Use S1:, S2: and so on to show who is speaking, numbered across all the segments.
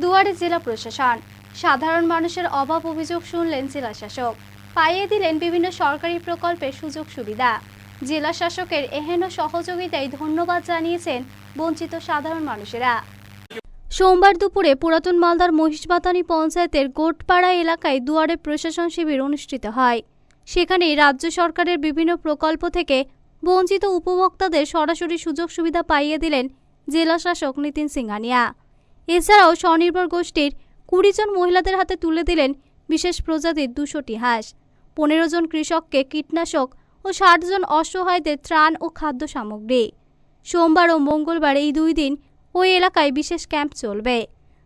S1: দুয়ারে জেলা প্রশাসন। সাধারণ মানুষের অভাব অভিযোগ শুনলেন জেলা শাসক। পাইয়ে দিলেন বিভিন্ন সরকারি প্রকল্পের সুযোগ সুবিধা। জেলা শাসকের এহেন সহযোগিতায় ধন্যবাদ জানিয়েছেন বঞ্চিত সাধারণ মানুষেরা। সোমবার দুপুরে পুরাতন মালদার মহিষবাতানি পঞ্চায়েতের গোটপাড়া এলাকায় দুয়ারে প্রশাসন শিবির অনুষ্ঠিত হয়। সেখানে রাজ্য সরকারের বিভিন্ন প্রকল্প থেকে বঞ্চিত উপভোক্তাদের সরাসরি সুযোগ সুবিধা পাইয়ে দিলেন জেলা শাসক নিতিন সিংহানিয়া। এছাড়াও স্বনির্ভর গোষ্ঠীর কুড়ি জন মহিলাদের হাতে তুলে দিলেন বিশেষ প্রজাতির দুশোটি হাঁস। পনেরো জন কৃষককে কীটনাশক ও ষাট জন অসহায়দের ত্রাণ ও খাদ্য সামগ্রী। সোমবার ও মঙ্গলবার এই দুই দিন ওই এলাকায় বিশেষ ক্যাম্প চলবে।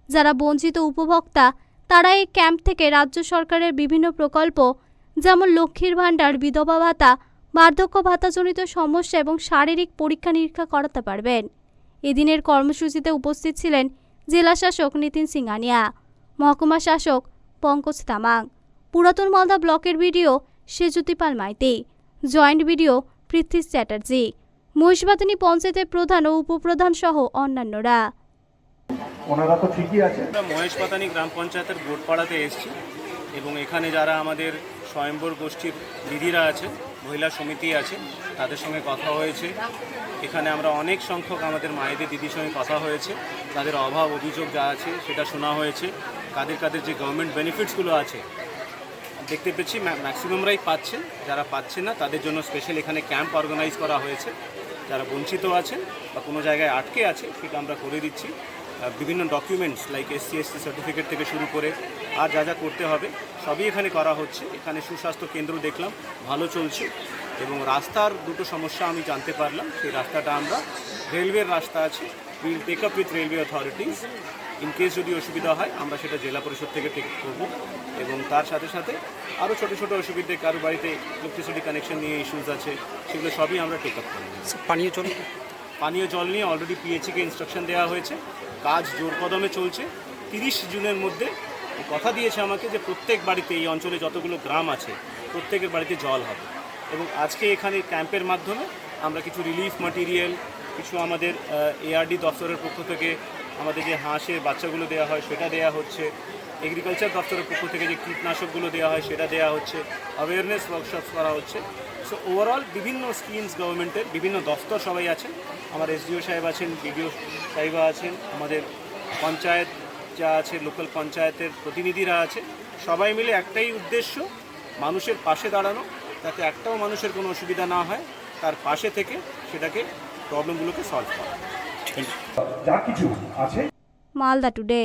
S1: যারা বঞ্চিত উপভোক্তা তারা এই ক্যাম্প থেকে রাজ্য সরকারের বিভিন্ন প্রকল্প, যেমন লক্ষ্মীর ভাণ্ডার, বিধবা ভাতা, বার্ধক্য ভাতাজনিত সমস্যা এবং শারীরিক পরীক্ষা নিরীক্ষা করাতে পারবেন। এদিনের কর্মসূচিতে উপস্থিত ছিলেন জেলা শাসক নিতিন সিংহানিয়া মহকুমা শাসক পঙ্কজ তামাং পুরাতন মালদা ব্লকের BDO Sejutipal Maity joint BDO Prithvi Chatterjee Mahishbathani পঞ্চায়েতের প্রধান ও উপপ্রধান সহ অন্যান্যরা।
S2: ওনারা তো ঠিকই আছে
S3: আমরা মহেশপাতানি গ্রাম পঞ্চায়েতের গোটপাড়াতে এসেছি এবং এখানে যারা আমাদের স্বয়ম্বর গোষ্ঠীর দিদিরা আছে মহিলা সমিতি আছে, তাদের সঙ্গে কথা হয়েছে। এখানে আমরা অনেক সংখ্যক আমাদের মায়েদের দিদির সঙ্গে কথা হয়েছে। তাদের অভাব, অভিযোগ যা আছে সেটা শোনা হয়েছে। কাদের কাদের যে গভর্নমেন্ট বেনিফিটসগুলো আছে, দেখতে পেয়েছি ম্যাক্সিমামরাই পাচ্ছে যারা পাচ্ছে না, তাদের জন্য স্পেশাল এখানে ক্যাম্প অর্গানাইজ করা হয়েছে। যারা বঞ্চিত আছেন বা কোনো জায়গায় আটকে আছে, সেটা আমরা করে দিচ্ছি। বিভিন্ন documents like SC ST certificate থেকে শুরু করে আর যা যা করতে হবে সবই এখানে করা হচ্ছে। এখানে সুস্বাস্থ্য কেন্দ্র দেখলাম ভালো চলছে এবং রাস্তার দুটো সমস্যা আমি জানতে পারলাম। সেই রাস্তাটা আমরা রেলওয়ের রাস্তা আছে। Will take up with railway authorities in case যদি অসুবিধা হয় আমরা সেটা জেলা পরিষদ থেকে টেক করব এবং তার সাথে সাথে আরও ছোটো ছোটো অসুবিধে কারও বাড়িতে ইলেকট্রিসিটি কানেকশন নিয়ে ইস্যুস আছে সেগুলো সবই আমরা টেক আপ করব।
S4: পানীয় জল?
S3: পানীয় জল নিয়ে অলরেডি পিএইচিকে ইনস্ট্রাকশন দেওয়া হয়েছে। কাজ জোর কদমে চলছে। তিরিশ জুনের মধ্যে কথা দিয়েছে আমাকে যে প্রত্যেক বাড়িতে এই অঞ্চলে যতগুলো গ্রাম আছে, প্রত্যেকের বাড়িতে জল হবে। এবং আজকে এখানে ক্যাম্পের মাধ্যমে আমরা কিছু রিলিফ মাটেরিয়াল কিছু আমাদের এআরডি দফতরের পক্ষ থেকে আমাদের যে হাঁসের বাচ্চাগুলো দেওয়া হয় সেটা দেওয়া হচ্ছে। এগ্রিকালচার দপ্তরের পক্ষ থেকে যে কীটনাশকগুলো দেওয়া হয় সেটা দেওয়া হচ্ছে। অ্যাওয়ারনেস ওয়ার্কশপস করা হচ্ছে। সো ওভারঅল বিভিন্ন স্কিমস গভর্নমেন্টের বিভিন্ন দপ্তর সবাই আছেন। আমার এসডিও সাহেব আছেন বিডিও সাহেবা আছেন, আমাদের পঞ্চায়েত যা আছে লোকাল পঞ্চায়েতের প্রতিনিধিরা আছে। সবাই মিলে একটাই উদ্দেশ্য, মানুষের পাশে দাঁড়ানো, যাতে একটাও মানুষের কোনো অসুবিধা না হয়। তার পাশে থেকে সেটাকে প্রবলেমগুলোকে সলভ করা।
S1: মালদা টুডে।